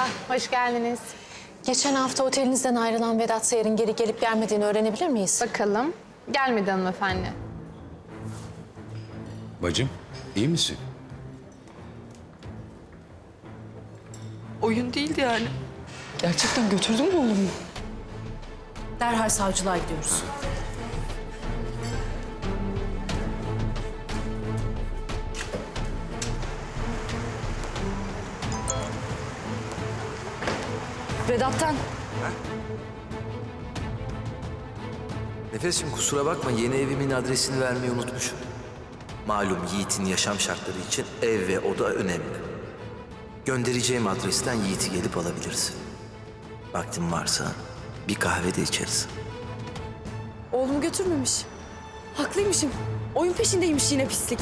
Merhaba, hoş geldiniz. Geçen hafta otelinizden ayrılan Vedat Sayar'ın geri gelip gelmediğini öğrenebilir miyiz? Bakalım. Gelmedi hanımefendi. Bacım, iyi misin? Oyun değildi yani. Gerçekten götürdün mü oğlumu? Derhal savcılığa gidiyoruz. Vedat'tan. Nefesim kusura bakma yeni evimin adresini vermeyi unutmuşum. Malum Yiğit'in yaşam şartları için ev ve oda önemli. Göndereceğim adresten Yiğit'i gelip alabilirsin. Vaktin varsa bir kahve de içeriz. Oğlumu götürmemiş. Haklıymışım. Oyun peşindeymiş yine pislik.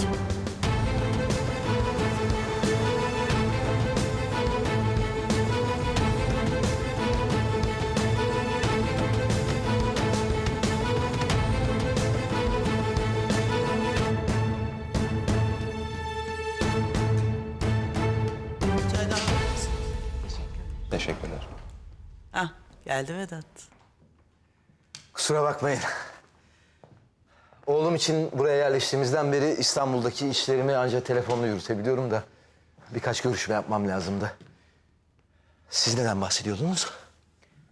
Teşekkürler. Hah, geldi Vedat. Kusura bakmayın. Oğlum için buraya yerleştiğimizden beri İstanbul'daki işlerimi ancak telefonla yürütebiliyorum da... ...birkaç görüşme yapmam lazımdı. Siz neden bahsediyordunuz?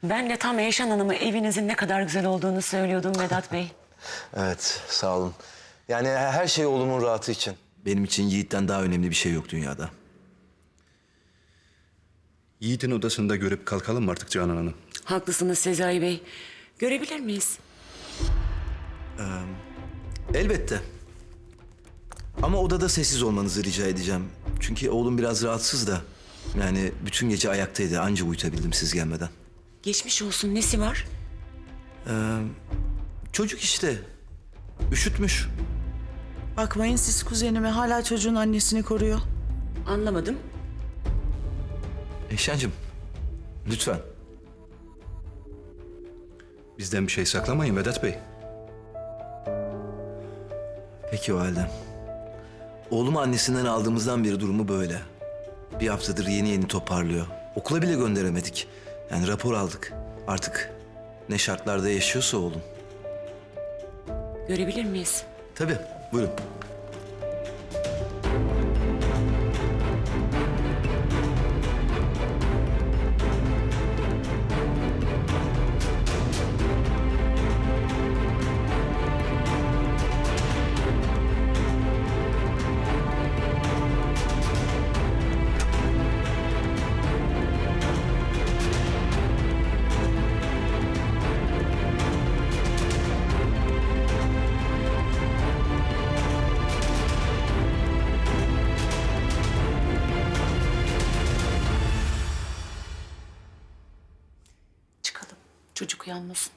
Ben de tam Eyşan Hanım'a evinizin ne kadar güzel olduğunu söylüyordum Vedat Bey. Evet, sağ olun. Yani her şey oğlumun rahatı için. Benim için Yiğit'ten daha önemli bir şey yok dünyada. Yiğit'in odasında görüp kalkalım mı artık Canan Hanım? Haklısınız Sezai Bey. Görebilir miyiz? Elbette. Ama odada sessiz olmanızı rica edeceğim. Çünkü oğlum biraz rahatsız da. Yani bütün gece ayaktaydı. Anca uyutabildim siz gelmeden. Geçmiş olsun nesi var? Çocuk işte. Üşütmüş. Bakmayın siz kuzenime hala çocuğun annesini koruyor. Anlamadım. Eşyancığım, lütfen. Bizden bir şey saklamayın Vedat Bey. Peki o halde. Oğlumu annesinden aldığımızdan beri durumu böyle. Bir haftadır yeni yeni toparlıyor. Okula bile gönderemedik. Yani rapor aldık. Artık ne şartlarda yaşıyorsa oğlum. Görebilir miyiz? Tabii, buyurun. Çocuk uyanmasın.